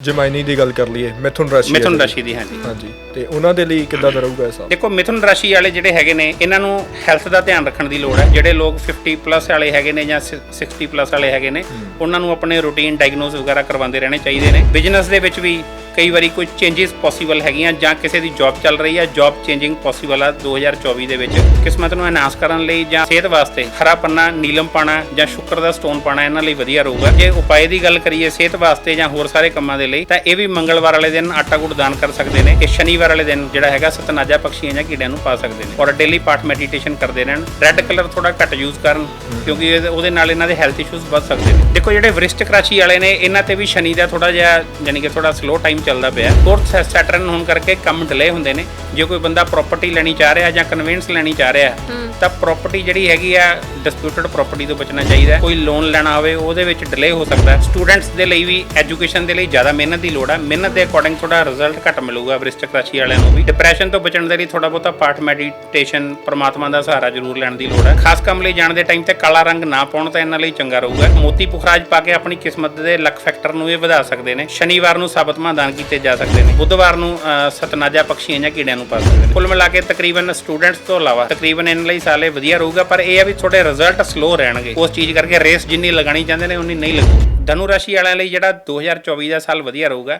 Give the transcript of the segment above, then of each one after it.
ਜਮਾਇਨੀ ਦੀ ਗੱਲ ਕਰ ਲਈਏ ਮਿਥੁਨ ਰਾਸ਼ੀ ਹੈ ਮਿਥੁਨ। ਰਾਸ਼ੀ ਦੀ ਹਾਂਜੀ। ਹਾਂਜੀ ਤੇ ਉਹਨਾਂ ਦੇ ਲਈ ਕਿੱਦਾਂ ਦਾ ਰਹੂਗਾ ਇਹ ਸਾਲ ਦੇਖੋ ਮਿਥੁਨ ਰਾਸ਼ੀ ਵਾਲੇ ਜਿਹੜੇ ਹੈਗੇ ਨੇ ਇਹਨਾਂ ਨੂੰ ਹੈਲਥ ਦਾ ਧਿਆਨ ਰੱਖਣ ਦੀ ਲੋੜ ਹੈ। ਜਿਹੜੇ ਲੋਕ 50 ਪਲੱਸ ਵਾਲੇ ਹੈਗੇ ਨੇ ਜਾਂ 60 ਪਲੱਸ ਵਾਲੇ ਹੈਗੇ ਨੇ ਉਹਨਾਂ ਨੂੰ ਆਪਣੇ ਰੂਟੀਨ ਡਾਇਗਨੋਸ ਵਗੈਰਾ ਕਰਵਾਉਂਦੇ ਰਹਿਣੇ ਚਾਹੀਦੇ ਨੇ। ਬਿਜ਼ਨਸ ਦੇ ਵਿੱਚ ਵੀ ਕਈ ਵਾਰੀ ਕੋਈ ਚੇਂਜਸ ਪੋਸੀਬਲ ਹੈਗੀਆਂ ਜਾਂ ਕਿਸੇ ਦੀ ਜੌਬ ਚੱਲ ਰਹੀ ਹੈ ਜੌਬ ਚੇਂਜਿੰਗ ਪੋਸੀਬਲ ਆ 2024 ਦੇ ਵਿੱਚ। ਕਿਸਮਤ ਨੂੰ ਐਨਹਾਂਸ ਕਰਨ ਲਈ ਜਾਂ ਸਿਹਤ ਵਾਸਤੇ ਹਰਾ ਪੰਨਾ, ਨੀਲਮ ਪਾਣਾ ਜਾਂ ਸ਼ੁਕਰ ਦਾ ਸਟੋਨ ਪਾਣਾ ਇਹਨਾਂ ਲਈ ਵਧੀਆ ਰਹੂਗਾ। ਜੇ ਉਪਾਏ ਦੀ ਗੱਲ ਕਰੀਏ ਸਿਹਤ ਵਾਸਤੇ ਜਾਂ ਹੋਰ ਸਾਰੇ ਕੰਮਾਂ ਦੇ ਲਈ, ਤਾਂ ਇਹ ਵੀ ਮੰਗਲਵਾਰ ਵਾਲੇ ਦਿਨ ਆਟਾ ਗੁੜ ਦਾਨ ਕਰ ਸਕਦੇ ਨੇ। ਇਹ ਸ਼ਨੀਵਾਰ ਵਾਲੇ ਦਿਨ ਜਿਹੜਾ ਹੈਗਾ, ਸਤਨਾਜਾ ਪਕਸ਼ੀਆਂ ਜਾਂ ਕੀੜਿਆਂ ਨੂੰ ਪਾ ਸਕਦੇ ਨੇ ਔਰ ਡੇਲੀ ਪਾਠ ਮੈਡੀਟੇਸ਼ਨ ਕਰਦੇ ਰਹਿਣ। ਰੈੱਡ ਕਲਰ ਥੋੜਾ ਘੱਟ ਯੂਜ਼ ਕਰਨ, ਕਿਉਂਕਿ ਉਹਦੇ ਨਾਲ ਇਹਨਾਂ ਦੇ ਹੈਲਥ ਇਸ਼ੂਜ਼ ਵੱਧ ਸਕਦੇ ਨੇ। ਦੇਖੋ ਜਿਹੜੇ ਵਰਿਸ਼ਟਕ ਰਾਸ਼ੀ ਵਾਲੇ ਨੇ, ਇਹਨਾਂ ਤੇ ਵੀ ਸ਼ਨੀ ਦਾ ਥੋੜਾ ਜਿਹਾ ਯਾਨੀ ਕਿ ਥੋੜਾ ਸਲੋ ਟਾਈਮ ਚੱਲਦਾ ਪਿਆ। ਫੋਰਥ ਸੈਟਰਨ ਹੋਣ ਕਰਕੇ ਕੰਮ ਡਿਲੇ ਹੁੰਦੇ ਨੇ। ਜੇ ਕੋਈ ਬੰਦਾ ਪ੍ਰਾਪਰਟੀ ਲੈਣੀ ਚਾਹ ਰਿਹਾ ਜਾਂ ਕਨਵੈਂਸ ਲੈਣੀ ਚਾਹ ਰਿਹਾ ਤਾਂ ਪ੍ਰਾਪਰਟੀ ਜਿਹੜੀ ਹੈਗੀ ਆ ਡਿਸਪਿਊਟਡ ਪ੍ਰਾਪਰਟੀ ਤੋਂ ਬਚਣਾ ਚਾਹੀਦਾ। ਕੋਈ ਲੋਨ ਲੈਣਾ ਹੋਵੇ ਉਹਦੇ ਵਿੱਚ ਡਿਲੇ ਹੋ ਸਕਦਾ ਹੈ। ਸਟੂਡੈਂਟਸ ਦੇ ਲਈ ਵੀ ਐਜੂਕੇਸ਼ਨ ਦੇ ਲਈ ਜ਼ਿਆਦਾ ਮਿਹਨਤ ਦੀ ਲੋੜ ਹੈ ਮਿਹਨਤ ਦੇ ਅਕੋਰਡਿੰਗ ਥੋੜਾ ਰਿਜ਼ਲਟ ਘੱਟ ਮਿਲੂਗਾ ਵਰਿਸ਼ਟਕ ਰਾਸ਼ੀ ਵਾਲਿਆਂ ਨੂੰ ਵੀ। ਡਿਪਰੈਸ਼ਨ ਤੋਂ ਬਚਣ ਦੇ ਲਈ ਥੋੜਾ ਬਹੁਤਾ ਪਾਠ ਮੈਡੀਟੇਸ਼ਨ ਪਰਮਾਤਮਾ ਦਾ ਸਹਾਰਾ ਜ਼ਰੂਰ ਲੈਣ ਦੀ ਲੋੜ ਹੈ ਖਾਸ ਕੰਮ ਲਈ ਜਾਣ ਦੇ ਟਾਈਮ ਤੇ ਕਾਲਾ ਰੰਗ ਨਾ ਪਾਉਣ ਤਾਂ ਇਹਨਾਂ ਲਈ ਚੰਗਾ ਰਹੂਗਾ। ਮੋਤੀ ਪੁਖਰਾਜ ਪਾ ਕੇ ਆਪਣੀ ਕਿਸਮਤ ਦੇ ਲੱਕ ਫੈਕਟਰ ਨੂੰ ਇਹ ਵਧਾ ਸਕਦੇ ਨੇ। ਸ਼ਨੀਵਾਰ ਨੂੰ ਸਾਬਤ ਦਾਨ ਕੀਤੇ ਜਾ ਸਕਦੇ ਨੇ। ਬੁੱਧਵਾਰ ਨੂੰ ਸਤਨਾਜਾ ਪਕਸ਼ੀਆਂ ਜਾਂ ਕੀੜਿਆਂ ਨੂੰ ਪਾ ਸਕਦੇ ਨੇ। ਕੁੱਲ ਮਿਲਾ ਕੇ ਤਕਰੀਬਨ ਸਟੂਡੈਂਟਸ ਤੋਂ ਇਲਾਵਾ ਤਕਰੀਬਨ ਇਹਨਾਂ ਲਈ ਸਾਲੇ ਵਧੀਆ ਰਹੂਗਾ ਪਰ ਇਹ ਆ ਵੀ ਥੋੜੇ ਰਿਜ਼ਲਟ ਸਲੋ ਰਹਿਣਗੇ। ਉਸ ਚੀਜ਼ ਕਰਕੇ ਰੇਸ ਜਿੰਨੀ ਲਗਾਣੀ ਚਾਹੁੰਦੇ ਨੇ ਉਨੀ ਨਹੀਂ ਲੱਗੂ। ਧਨੂ ਰਾਸ਼ੀ ਵਾਲਿਆਂ ਲਈ ਜਿਹੜਾ 2024 ਦਾ ਸਾਲ ਵਧੀਆ ਰਹੂਗਾ।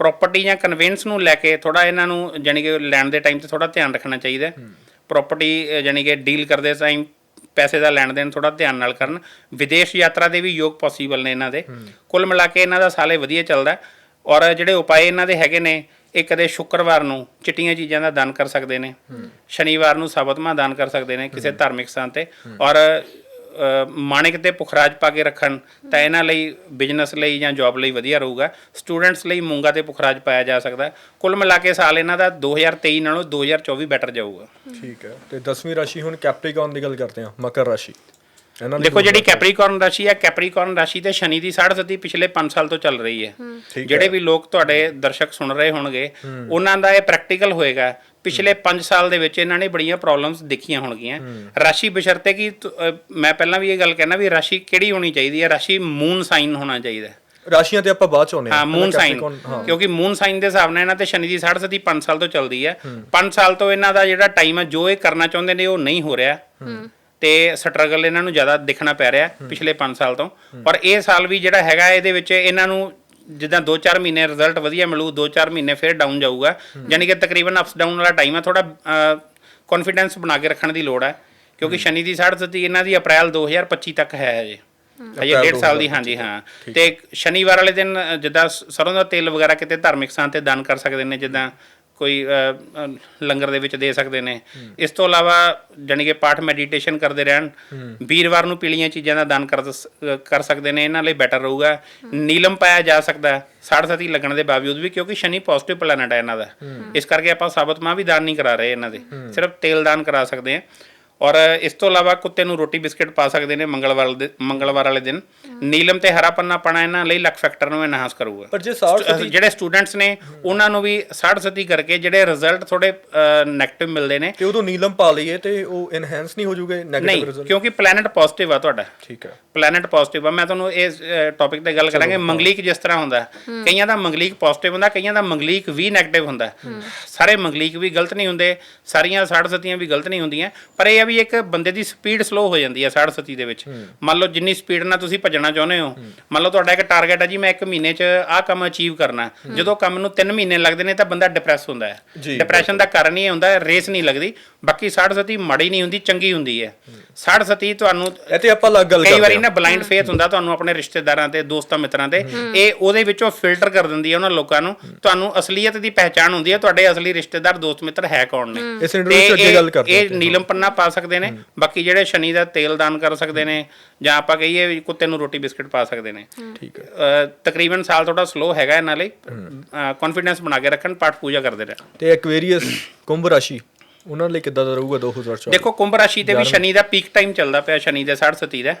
ਪ੍ਰਾਪਰਟੀ ਜਾਂ ਕਨਵੈਂਸ ਨੂੰ ਲੈ ਕੇ ਥੋੜਾ ਇਹਨਾਂ ਨੂੰ ਯਾਨੀ ਕਿ ਲੈਣ ਦੇ ਟਾਈਮ ਤੇ ਥੋੜਾ ਧਿਆਨ ਰੱਖਣਾ ਚਾਹੀਦਾ ਪ੍ਰਾਪਰਟੀ ਯਾਨੀ ਕਿ ਡੀਲ ਕਰਦੇ ਟਾਈਮ ਪੈਸੇ ਦਾ ਲੈਣ ਦੇਣ ਥੋੜਾ ਧਿਆਨ ਨਾਲ ਕਰਨ। ਵਿਦੇਸ਼ ਯਾਤਰਾ ਦੇ ਵੀ ਯੋਗ ਪੋਸੀਬਲ ਨੇ ਇਹਨਾਂ ਦੇ। ਕੁੱਲ ਮਿਲਾ ਕੇ ਇਹਨਾਂ ਦਾ ਸਾਲੇ ਵਧੀਆ ਚੱਲਦਾ ਹੈ। ਔਰ ਜਿਹੜੇ ਉਪਾਏ ਇਹਨਾਂ ਦੇ ਹੈਗੇ ਨੇ ਇਹ ਕਦੇ ਸ਼ੁੱਕਰਵਾਰ ਨੂੰ ਚਿੱਟੀਆਂ ਚੀਜ਼ਾਂ ਦਾ ਦਾਨ ਕਰ ਸਕਦੇ ਨੇ ਸ਼ਨੀਵਾਰ ਨੂੰ ਸਾਬਤਮਾ ਦਾਨ ਕਰ ਸਕਦੇ ਨੇ ਕਿਸੇ ਧਾਰਮਿਕ ਸਥਾਨ ਤੇ। ਔਰ ਮਾਣਿਕ ਤੇ ਪੁਖਰਾਜ ਪਾ ਕੇ ਰੱਖਣ ਤਾਂ ਇਹਨਾਂ ਲਈ ਬਿਜ਼ਨਸ ਲਈ ਜਾਂ ਜੌਬ ਲਈ ਵਧੀਆ ਰਹੂਗਾ। ਸਟੂਡੈਂਟਸ ਲਈ ਮੂੰਗਾ ਤੇ ਪੁਖਰਾਜ ਪਾਇਆ ਜਾ ਸਕਦਾ। ਕੁੱਲ ਮਿਲਾ ਕੇ ਸਾਲ ਇਹਨਾਂ ਦਾ 2023 ਨਾਲੋਂ 2024 ਬੈਟਰ ਜਾਊਗਾ। ਠੀਕ ਹੈ। ਤੇ 10ਵੀਂ ਰਾਸ਼ੀ ਹੁਣ ਕੈਪਰੀਕੌਨ ਦੀ ਗੱਲ ਕਰਦੇ ਹਾਂ ਮਕਰ ਰਾਸ਼ੀ। ਦੇਖੋ ਜਿਹੜੀ ਕੈਪਰੀਕੌਰਨ ਰਾਸ਼ੀ ਹੈ ਕੈਪਰੀਕੌਰਨ ਰਾਸ਼ੀ ਤੇ ਸ਼ਨੀ ਦੀ 60 ਪਿਛਲੇ 5 ਸਾਲ ਤੋਂ ਚੱਲ ਰਹੀ ਹੈ। ਜਿਹੜੇ ਵੀ ਲੋਕ ਤੁਹਾਡੇ ਦਰਸ਼ਕ ਸੁਣ ਰਹੇ ਹੋਣਗੇ ਉਹਨਾਂ ਦਾ ਇਹ ਪ੍ਰੈਕਟੀਕਲ ਹੋਏਗਾ। ਪਿਛਲੇ 5 ਸਾਲ ਦੇ ਵਿੱਚ ਇਹਨਾਂ ਨੇ ਬੜੀਆਂ ਪ੍ਰੋਬਲਮਸ ਦੇਖੀਆਂ ਹੋਣਗੀਆਂ। ਰਾਸ਼ੀ ਬਸ਼ਰਤੇ ਕਿ ਮੈਂ ਪਹਿਲਾਂ ਵੀ ਇਹ ਗੱਲ ਕਹਿਣਾ ਵੀ ਰਾਸ਼ੀ ਕਿਹੜੀ ਹੋਣੀ ਚਾਹੀਦੀ ਹੈ? ਰਾਸ਼ੀ ਮੂਨ ਸਾਈਨ ਹੋਣਾ ਚਾਹੀਦਾ ਹੈ। ਰਾਸ਼ੀਆਂ ਤੇ ਆਪਾਂ ਬਾਅਦ ਚ ਆਉਂਦੇ ਹਾਂ। ਮੂਨ ਸਾਈਨ ਕਿਉਂਕਿ ਮੂਨ ਸਾਈਨ ਦੇ ਹਿਸਾਬ ਨਾਲ ਇਹਨਾਂ ਤੇ ਸ਼ਨੀ ਦੀ 60 5 ਸਾਲ ਤੋਂ ਚੱਲਦੀ ਹੈ। 5 ਸਾਲ ਤੋਂ ਇਹਨਾਂ ਦਾ ਜਿਹੜਾ ਟਾਈਮ ਹੈ ਜੋ ਇਹ ਕਰਨਾ ਚਾਹੁੰਦੇ ਨੇ ਉਹ ਨਹੀਂ ਹੋ ਰਿਹਾ। ਤੇ ਸਟਰਗਲ ਇਹਨਾਂ ਨੂੰ ਜ਼ਿਆਦਾ ਦਿਖਣਾ ਪੈ ਰਿਹਾ ਪਿਛਲੇ 5 ਸਾਲ ਤੋਂ। ਪਰ ਇਹ ਸਾਲ ਵੀ ਜਿਹੜਾ ਹੈਗਾ ਇਹਦੇ ਵਿੱਚ ਇਹਨਾਂ ਨੂੰ ਜਿੱਦਾਂ 2-4 ਮਹੀਨੇ ਰਿਜ਼ਲਟ ਵਧੀਆ ਮਿਲੂ 2-4 ਮਹੀਨੇ ਫਿਰ ਡਾਊਨ ਜਾਊਗਾ। ਯਾਨੀ ਕਿ ਤਕਰੀਬਨ ਅਪਸ ਡਾਊਨ ਵਾਲਾ ਟਾਈਮ ਹੈ ਥੋੜਾ ਕੌਨਫੀਡੈਂਸ ਬਣਾ ਕੇ ਰੱਖਣ ਦੀ ਲੋੜ ਹੈ ਕਿਉਂਕਿ ਸ਼ਨੀ ਦੀ 60 ਇਹਨਾਂ ਦੀ ਅਪ੍ਰੈਲ 2025 ਤੱਕ ਹੈ ਅਜੇ। ਹਜੇ ਅਪ੍ਰੈਲ ਡੇਢ ਸਾਲ ਦੀ ਹਾਂਜੀ ਹਾਂ। ਤੇ ਸ਼ਨੀਵਾਰ ਵਾਲੇ ਦਿਨ ਜਿੱਦਾਂ ਸਰੋਂ ਦਾ ਤੇਲ ਵਗੈਰਾ ਕਿਤੇ ਧਾਰਮਿਕ ਸਥਾਨ ਤੇ ਦਾਨ ਕਰ ਸਕਦੇ ਨੇ ਜਿੱਦਾਂ ਕੋਈ ਲੰਗਰ ਦੇ ਵਿੱਚ ਦੇ ਸਕਦੇ ਨੇ। ਇਸ ਤੋਂ ਇਲਾਵਾ ਜਾਣੀ ਕਿ ਪਾਠ ਮੈਡੀਟੇਸ਼ਨ ਕਰਦੇ ਰਹਿਣ ਵੀਰਵਾਰ ਨੂੰ ਪੀਲੀਆਂ ਚੀਜ਼ਾਂ ਦਾ ਦਾਨ ਕਰ ਸਕਦੇ ਨੇ। ਇਹਨਾਂ ਲਈ ਬੈਟਰ ਰਹੂਗਾ। ਨੀਲਮ ਪਾਇਆ ਜਾ ਸਕਦਾ ਹੈ, ਸਾੜ ਸਤੀ ਲੱਗਣ ਦੇ ਬਾਵਜੂਦ ਵੀ ਕਿਉਂਕਿ ਸ਼ਨੀ ਪੋਜ਼ਿਟਿਵ ਪਲੈਨਟ ਹੈ ਇਹਨਾਂ ਦਾ। ਇਸ ਕਰਕੇ ਆਪਾਂ ਸਾਬਤ ਮਾਂ ਵੀ ਦਾਨ ਨਹੀਂ ਕਰਾ ਰਹੇ ਇਹਨਾਂ ਦੇ। ਸਿਰਫ ਤੇਲ ਦਾਨ ਕਰਾ ਸਕਦੇ ਹਾਂ। ਔਰ ਇਸ ਤੋਂ ਇਲਾਵਾ ਕੁੱਤੇ ਨੂੰ ਰੋਟੀ ਬਿਸਕਟ ਪਾ ਸਕਦੇ ਨੇ ਮੰਗਲਵਾਰ ਦੇ ਮੰਗਲਵਾਰ ਵਾਲੇ ਦਿਨ। ਨੀਲਮ ਤੇ ਹਰਾ ਪੰਨਾ ਪਾਣਾ ਇਹਨਾਂ ਲਈ ਲੱਕ ਫੈਕਟਰ ਨੂੰ ਐਨਹਾਂਸ ਕਰੂਗਾ। ਪਰ ਜੇ ਜਿਹੜੇ ਸਟੂਡੈਂਟਸ ਨੇ ਉਹਨਾਂ ਨੂੰ ਵੀ 60 ਸਤੀ ਕਰਕੇ ਜਿਹੜੇ ਰਿਜ਼ਲਟ ਥੋੜੇ 네ਗੇਟਿਵ ਮਿਲਦੇ ਨੇ। ਤੇ ਉਦੋਂ ਨੀਲਮ ਪਾ ਲਈਏ ਤੇ ਉਹ ਐਨਹਾਂਸ ਨਹੀਂ ਹੋ ਜੂਗੇ 네ਗੇਟਿਵ ਰਿਜ਼ਲਟ ਕਿਉਂਕਿ ਪਲੈਨਟ ਪੋਜ਼ਿਟਿਵ ਆ ਤੁਹਾਡਾ। ਠੀਕ ਹੈ। ਪਲੈਨਟ ਪੋਜ਼ਿਟਿਵ ਆ। ਮੈਂ ਤੁਹਾਨੂੰ ਇਸ ਟੌਪਿਕ ਤੇ ਗੱਲ ਕਰਾਂਗੇ। ਮੰਗਲੀਕ ਜਿਸ ਤਰ੍ਹਾਂ ਹੁੰਦਾ ਕਈਆਂ ਦਾ ਮੰਗਲੀਕ ਪੋਜ਼ਿਟਿਵ ਹੁੰਦਾ ਕਈਆਂ ਦਾ ਮੰਗਲੀਕ ਵੀ ਨੈਗੇਟਿਵ ਹੁੰਦਾ। ਸਾਰੇ ਮੰਗਲੀਕ ਵੀ ਗਲਤ ਨਹੀਂ ਹੁੰਦੇ ਸਾਰੀਆਂ 60 ਸਤੀਆਂ ਵੀ ਗਲਤ ਨਹੀਂ ਹੁੰਦੀਆਂ। ਪਰ ਇਹ ਆ ਵੀ ਇੱਕ ਬੰਦੇ ਦੀ ਸਪੀਡ ਸਲੋ ਹੋ ਜਾਂਦੀ ਹੈ 60 ਸਤੀ ਦੇ ਵਿੱਚ। ਮੰਨ ਲਓ ਜਿੰਨੀ ਸਪੀਡ ਨਾਲ ਤੁਸੀਂ ਭੱਜਣਾ ਚਾਹੁੰਦੇ ਹੋ। ਮੰਨ ਲਓ ਤੁਹਾਡਾ ਇੱਕ ਟਾਰਗੇਟ ਹੈ ਜੀ ਮੈਂ ਇੱਕ ਮਹੀਨੇ 'ਚ ਆਹ ਕੰਮ ਅਚੀਵ ਕਰਨਾ। ਜਦੋਂ ਕੰਮ ਨੂੰ 3 ਮਹੀਨੇ ਲੱਗਦੇ ਨੇ ਤਾਂ ਬੰਦਾ ਡਿਪਰੈਸ ਹੁੰਦਾ ਹੈ। ਡਿਪਰੈਸ਼ਨ ਦਾ ਕਾਰਨ ਹੀ ਇਹ ਹੁੰਦਾ ਹੈ ਰੇਸ ਨਹੀਂ ਲੱਗਦੀ। ਬਾਕੀ 60 ਸਤੀ ਮਾੜੀ ਨਹੀਂ ਹੁੰਦੀ ਚੰਗੀ ਹੁੰਦੀ ਹੈ। 60 ਸਤੀ ਤੁਹਾਨੂੰ ਇਹ ਤੇ ਆਪਾਂ ਅਲੱਗ ਗੱਲ ਕਈ ਕਰਦੇ ਵਾਰੀ ਹਾਂ। ਨਾ ਬਲਾਈਂਡ ਫੇਥ ਹੁੰਦਾ ਤੁਹਾਨੂੰ ਆਪਣੇ ਰਿਸ਼ਤੇਦਾਰਾਂ ਤੇ ਦੋਸਤਾਂ ਮਿੱਤਰਾਂ ਤੇ। ਇਹ ਉਹਦੇ ਵਿੱਚੋਂ ਫਿਲਟਰ ਕਰ ਦਿੰਦੀ ਹੈ ਉਹਨਾਂ ਲੋਕਾਂ ਨੂੰ। ਤੁਹਾਨੂੰ ਅਸਲੀਅਤ ਦੀ ਪਹਿਚਾਣ ਹੁੰਦੀ ਹੈ ਤੁਹਾਡੇ ਅਸਲੀ ਰਿਸ਼ਤੇਦਾਰ ਦੋਸਤ ਮਿੱਤਰ ਹੈ ਕੌਣ ਨੇ। ਇਸ ਇੰਟਰਵਿਊ ਚ ਅੱਗੇ ਗੱਲ ਕਰਦੇ ਇਹ ਨੀਲਮ ਪੰਨਾ ਸਕਦੇ ਨੇ ਬਾਕੀ ਜਿਹੜੇ ਸ਼ਨੀ ਦਾ ਤੇਲ ਦਾਨ ਕਰ ਸਕਦੇ ਨੇ ਜਾਂ ਆਪਾਂ ਕਹੀਏ ਕੁੱਤੇ ਨੂੰ ਰੋਟੀ ਬਿਸਕਟ ਪਾ ਸਕਦੇ ਨੇ। ਠੀਕ ਹੈ। ਤਕਰੀਬਨ ਸਾਲ ਥੋੜਾ ਸਲੋ ਹੈਗਾ ਇਹਨਾਂ ਲਈ ਕੌਨਫੀਡੈਂਸ ਬਣਾ ਕੇ ਰੱਖਣ ਪਾਠ ਪੂਜਾ ਕਰਦੇ ਰਹਿਣ। ਤੇ ਐਕਵੇਰੀਅਸ ਕੁੰਭ ਰਾਸ਼ੀ। ਉਹਨਾਂ ਲਈ ਕਿੱਦਾਂ ਦਾ ਰਹੂਗਾ 2024 ਦੇਖੋ ਕੁੰਭ ਰਾਸ਼ੀ ਤੇ ਵੀ ਸ਼ਨੀ ਦਾ ਪੀਕ ਟਾਈਮ ਚੱਲਦਾ ਪਿਆ ਸ਼ਨੀ ਦੇ 67 ਦਾ।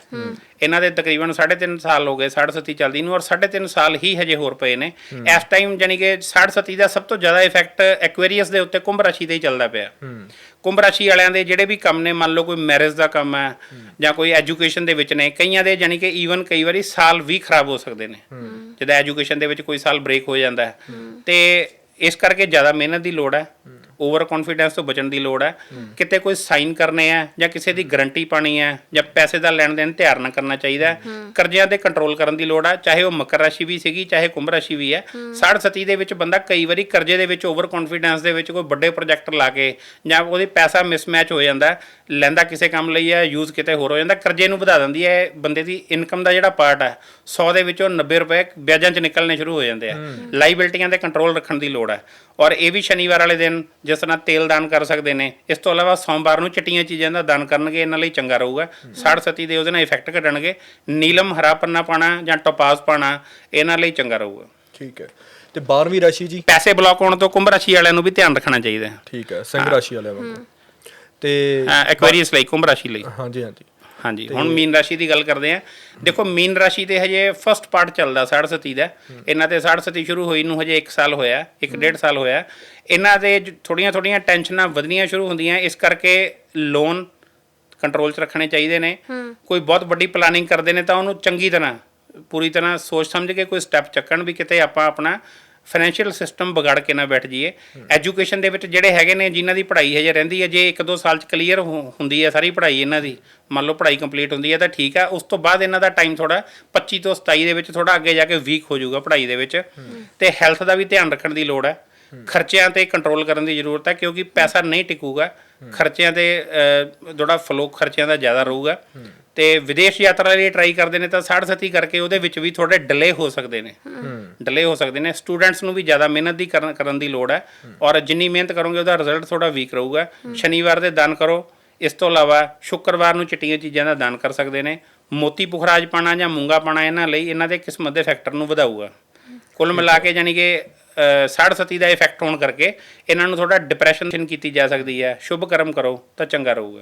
ਇਹਨਾਂ ਦੇ ਤਕਰੀਬਨ 3.5 ਸਾਲ ਹੋ ਗਏ 67 ਚੱਲਦੀ ਨੂੰ ਔਰ 3.5 ਸਾਲ ਹੀ ਹਜੇ ਹੋਰ ਪਏ ਨੇ। ਇਸ ਟਾਈਮ ਜਾਨੀ ਕਿ 67 ਦਾ ਸਭ ਤੋਂ ਜ਼ਿਆਦਾ ਇਫੈਕਟ ਐਕੁਏਰੀਅਸ ਦੇ ਉੱਤੇ ਕੁੰਭ ਰਾਸ਼ੀ ਤੇ ਹੀ ਚੱਲਦਾ ਪਿਆ। ਕੁੰਭ ਰਾਸ਼ੀ ਵਾਲਿਆਂ ਦੇ ਜਿਹੜੇ ਵੀ ਕੰਮ ਨੇ ਮੰਨ ਲਓ ਕੋਈ ਮੈਰਿਜ ਦਾ ਕੰਮ ਹੈ ਜਾਂ ਕੋਈ ਐਜੂਕੇਸ਼ਨ ਦੇ ਵਿੱਚ ਨੇ ਕਈਆਂ ਦੇ ਜਾਨੀ ਕਿ ਈਵਨ ਕਈ ਵਾਰੀ ਸਾਲ ਵੀ ਖਰਾਬ ਹੋ ਸਕਦੇ ਨੇ। ਜਦੋਂ ਐਜੂਕੇਸ਼ਨ ਦੇ ਵਿੱਚ ਕੋਈ ਸਾਲ ਬ੍ਰੇਕ ਹੋ ਜਾਂਦਾ ਹੈ। ਤੇ ਇਸ ਕਰਕੇ ਜ਼ਿਆਦਾ ਮਿਹਨਤ ਦੀ ਲੋੜ ਹੈ। ਓਵਰ ਕੌਨਫੀਡੈਂਸ ਤੋਂ ਬਚਣ ਦੀ ਲੋੜ ਹੈ। ਕਿਤੇ ਕੋਈ ਸਾਈਨ ਕਰਨੇ ਆ ਜਾਂ ਕਿਸੇ ਦੀ ਗਾਰੰਟੀ ਪਾਣੀ ਹੈ ਜਾਂ ਪੈਸੇ ਦਾ ਲੈਣ ਦੇਣ ਧਿਆਨ ਨਾਲ ਕਰਨਾ ਚਾਹੀਦਾ ਕਰਜ਼ਿਆਂ ਤੇ ਕੰਟਰੋਲ ਕਰਨ ਦੀ ਲੋੜ ਹੈ ਚਾਹੇ ਉਹ ਮਕਰ ਰਾਸ਼ੀ ਵੀ ਸੀਗੀ ਚਾਹੇ ਕੁੰਭ ਰਾਸ਼ੀ ਵੀ ਹੈ। 67 ਦੇ ਵਿੱਚ ਬੰਦਾ ਕਈ ਵਾਰੀ ਕਰਜ਼ੇ ਦੇ ਵਿੱਚ ਓਵਰ ਕੌਨਫੀਡੈਂਸ ਦੇ ਵਿੱਚ ਕੋਈ ਵੱਡੇ ਪ੍ਰੋਜੈਕਟ ਲਾ ਕੇ ਜਾਂ ਉਹਦੇ ਪੈਸਾ ਮਿਸਮੈਚ ਹੋ ਜਾਂਦਾ ਲੈਂਦਾ ਕਿਸੇ ਕੰਮ ਲਈ ਹੈ ਯੂਜ਼ ਕਿਤੇ ਹੋਰ ਹੋ ਜਾਂਦਾ ਕਰਜ਼ੇ ਨੂੰ ਵਧਾ ਦਿੰਦੀ ਹੈ ਬੰਦੇ ਦੀ ਇਨਕਮ ਦਾ ਜਿਹੜਾ ਪਾਰਟ ਹੈ 100 ਦੇ ਵਿੱਚੋਂ 90 ਰੁਪਏ ਵਿਆਜਾਂ 'ਚ ਨਿਕਲਣੇ ਸ਼ੁਰੂ ਹੋ ਜਾਂਦੇ ਆ। ਲਾਇਬਿਲਟੀਆਂ ਤੇ ਕੰਟਰੋਲ ਰੱਖਣ ਦੀ ਲੋੜ ਹੈ। ਔਰ ਇਹ ਵੀ ਸ਼ਨੀਵਾਰ ਵਾਲੇ ਦਿਨ ਜਿਸ ਤਰ੍ਹਾਂ ਤੇਲ ਦਾਨ ਕਰ ਸਕਦੇ ਨੇ ਇਸ ਤੋਂ ਇਲਾਵਾ ਸੋਮਵਾਰ ਨੂੰ ਚਿੱਟੀਆਂ ਚੀਜ਼ਾਂ ਦਾ ਦਾਨ ਕਰਨਗੇ ਇਹਨਾਂ ਲਈ ਚੰਗਾ ਰਹੂਗਾ। 67 ਦੇ ਉਹਦੇ ਨਾਲ ਇਫੈਕਟ ਘਟਣਗੇ। ਨੀਲਮ ਹਰਾ ਪੰਨਾ ਪਾਣਾ ਜਾਂ ਟੋਪਾਜ਼ ਪਾਣਾ ਇਹਨਾਂ ਲਈ ਚੰਗਾ ਰਹੂਗਾ। ਠੀਕ ਹੈ। ਤੇ 12ਵੀਂ ਰਾਸ਼ੀ ਜੀ? ਪੈਸੇ ਬਲੌਕ ਹੋਣ ਤੋਂ ਕੁੰਭ ਰਾਸ਼ੀ ਵਾਲਿਆਂ ਨੂੰ ਵੀ ਧਿਆਨ ਰੱਖਣਾ ਚਾਹੀਦਾ। ਹੈ ਠੀਕ ਹੈ ਸਿੰਘ ਰਾਸ਼ੀ ਵਾਲਿਆਂ ਵਾਂਗੂ ਤੇ ਐਕੁਆਰੀਅਸ ਲਈ ਕੁੰਭ ਰਾਸ਼ੀ ਲਈ। ਹਾਂਜੀ ਹਾਂਜੀ। ਹਾਂਜੀ ਹੁਣ ਮੀਨ ਰਾਸ਼ੀ ਦੀ ਗੱਲ ਕਰਦੇ ਆ ਦੇਖੋ ਮੀਨ ਰਾਸ਼ੀ ਤੇ ਹਜੇ ਫਸਟ ਪਾਰਟ ਚੱਲਦਾ 67 ਦਾ। ਇਹਨਾਂ ਤੇ 67 ਸ਼ੁਰੂ ਹੋਈ ਨੂੰ ਹਜੇ 1 ਸਾਲ ਹੋਇਆ 1.5 ਸਾਲ ਹੋਇਆ। ਇਹਨਾਂ ਦੇ ਥੋੜੀਆਂ ਥੋੜੀਆਂ ਟੈਨਸ਼ਨਾਂ ਵਧਣੀਆਂ ਸ਼ੁਰੂ ਹੁੰਦੀਆਂ ਇਸ ਕਰਕੇ ਲੋਨ ਕੰਟਰੋਲ 'ਚ ਰੱਖਣੇ ਚਾਹੀਦੇ ਨੇ। ਕੋਈ ਬਹੁਤ ਵੱਡੀ ਪਲਾਨਿੰਗ ਕਰਦੇ ਨੇ ਤਾਂ ਉਹਨੂੰ ਚੰਗੀ ਤਰ੍ਹਾਂ ਪੂਰੀ ਤਰ੍ਹਾਂ ਸੋਚ ਸਮਝ ਕੇ ਕੋਈ ਸਟੈਪ ਚੱਕਣ ਵੀ ਕਿਤੇ ਆਪਾਂ ਆਪਣਾ ਫਾਈਨੈਂਸ਼ੀਅਲ ਸਿਸਟਮ ਵਿਗਾੜ ਕੇ ਨਾ ਬੈਠ ਜਾਈਏ। ਐਜੂਕੇਸ਼ਨ ਦੇ ਵਿੱਚ ਜਿਹੜੇ ਹੈਗੇ ਨੇ, ਜਿਨ੍ਹਾਂ ਦੀ ਪੜ੍ਹਾਈ ਹਜੇ ਰਹਿੰਦੀ ਹੈ, ਜੇ 1-2 ਸਾਲ ਚ ਕਲੀਅਰ ਹੁੰਦੀ ਹੈ ਸਾਰੀ ਪੜ੍ਹਾਈ ਇਹਨਾਂ ਦੀ, ਮੰਨ ਲਓ ਪੜ੍ਹਾਈ ਕੰਪਲੀਟ ਹੁੰਦੀ ਹੈ, ਤਾਂ ਠੀਕ ਹੈ। ਉਸ ਤੋਂ ਬਾਅਦ ਇਹਨਾਂ ਦਾ ਟਾਈਮ ਥੋੜਾ 25 ਤੋਂ 27 ਦੇ ਵਿੱਚ ਥੋੜਾ ਅੱਗੇ ਜਾ ਕੇ ਵੀਕ ਹੋ ਜਾਊਗਾ ਪੜ੍ਹਾਈ ਦੇ ਵਿੱਚ। ਤੇ ਹੈਲਥ ਦਾ ਵੀ ਧਿਆਨ ਰੱਖਣ ਦੀ ਲੋੜ ਹੈ। ਖਰਚਿਆਂ ਤੇ ਕੰਟਰੋਲ ਕਰਨ ਦੀ ਜ਼ਰੂਰਤ ਹੈ, ਕਿਉਂਕਿ ਪੈਸਾ ਨਹੀਂ ਟਿਕੂਗਾ। ਖਰਚਿਆਂ ਤੇ ਅਹ, ਜਿਹੜਾ ਫਲੋ ਖਰਚਿਆਂ ਦਾ ਜ਼ਿਆਦਾ ਰਹੂਗਾ। ਤੇ ਵਿਦੇਸ਼ ਯਾਤਰਾ ਲਈ ਟਰਾਈ ਕਰਦੇ ਨੇ ਤਾਂ 67 ਕਰਕੇ ਉਹਦੇ ਵਿੱਚ ਵੀ ਥੋੜੇ ਡਿਲੇ ਹੋ ਸਕਦੇ ਨੇ। ਡਿਲੇ ਹੋ ਸਕਦੇ ਨੇ। ਸਟੂਡੈਂਟਸ ਨੂੰ ਵੀ ਜ਼ਿਆਦਾ ਮਿਹਨਤ ਦੀ ਕਰਨ ਕਰਨ ਦੀ ਲੋੜ ਹੈ। ਔਰ ਜਿੰਨੀ ਮਿਹਨਤ ਕਰੋਗੇ ਉਹਦਾ ਰਿਜ਼ਲਟ ਥੋੜਾ ਵੀਕ ਰਹੂਗਾ। ਸ਼ਨੀਵਾਰ ਦੇ ਦਾਨ ਕਰੋ। ਇਸ ਤੋਂ ਇਲਾਵਾ ਸ਼ੁੱਕਰਵਾਰ ਨੂੰ ਚਿੱਟੀਆਂ ਚੀਜ਼ਾਂ ਦਾ ਦਾਨ ਕਰ ਸਕਦੇ ਨੇ। ਮੋਤੀ ਪੁਖਰਾਜ ਪਾਣਾ ਜਾਂ ਮੂੰਗਾ ਪਾਣਾ ਇਹਨਾਂ ਲਈ ਇਹਨਾਂ ਦੇ ਕਿਸਮਤ ਦੇ ਫੈਕਟਰ ਨੂੰ ਵਧਾਊਗਾ। ਕੁੱਲ ਮਿਲਾ ਕੇ ਯਾਨੀ ਕਿ 67 ਦਾ ਇਫੈਕਟ ਹੋਣ ਕਰਕੇ ਇਹਨਾਂ ਨੂੰ ਥੋੜਾ ਡਿਪਰੈਸ਼ਨ ਕੀਤੀ ਜਾ ਸਕਦੀ ਹੈ। ਸ਼ੁਭ ਕਰਮ ਕਰੋ ਤਾਂ ਚੰਗਾ ਰਹੂਗਾ।